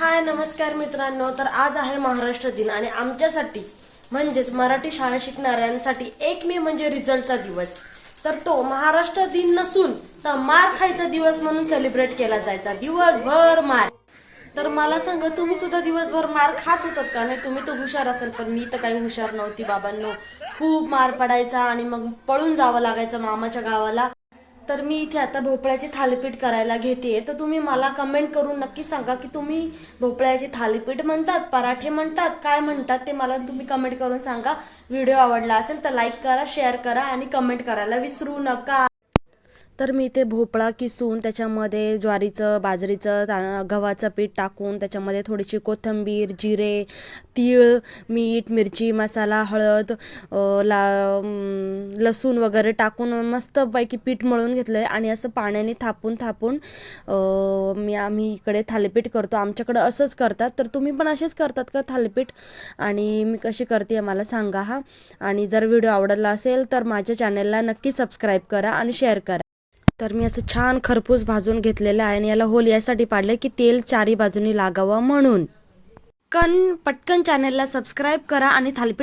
हाय नमस्कार मित्रांनो. तर आज आहे महाराष्ट्र दिन आणि आमच्यासाठी म्हणजेच मराठी शाळा शिकणाऱ्यांसाठी एक मे म्हणजे रिझल्टचा दिवस. तर तो महाराष्ट्र दिन नसून तर मार खायचा दिवस म्हणून सेलिब्रेट केला जायचा. दिवसभर मार. तर मला सांगा तुम्ही सुद्धा दिवसभर मार खात होतात का? नाही तुम्ही तर हुशार असाल पण मी तर काही हुशार नव्हती बाबांनो. खूप मार पडायचा आणि मग पळून जावं लागायचं मामाच्या गावाला. तर मी इथे आता भोपळ्याची थालीपीठ करायला घेते तर तुम्ही मला कमेंट करून नक्की सांगा की तुम्ही भोपळ्याची थालीपीठ म्हणतात पराठे म्हणतात काय म्हणतात ते मला तुम्ही कमेंट करून सांगा. व्हिडिओ आवडला असेल तर लाईक करा शेअर करा आणि कमेंट करायला विसरू नका. तर मी इथे भोपळा किसून त्याच्यामध्ये ज्वारीचं बाजरीचं ता गव्हाचं पीठ टाकून त्याच्यामध्ये थोडीशी कोथिंबीर जिरे तीळ मीठ मिरची मसाला हळद ला लसूण वगैरे टाकून मस्तपैकी पीठ मळून घेतलं आहे आणि असं पाण्याने थापून थापून मी आम्ही इकडे थालीपीठ करतो. आमच्याकडं असंच करतात. तर तुम्ही पण असेच करतात का थालीपीठ? आणि मी कशी करते आहे मला सांगा हा. आणि जर व्हिडिओ आवडला असेल तर माझ्या चॅनलला नक्की सबस्क्राईब करा आणि शेअर करा. तर मी असं छान खरपूस भाजून घेतलेलं आहे आणि याला होल यासाठी पाडलं की तेल चारी बाजूनी लागावं म्हणून. कन पटकन चॅनलला सबस्क्राईब करा आणि थालीपीठ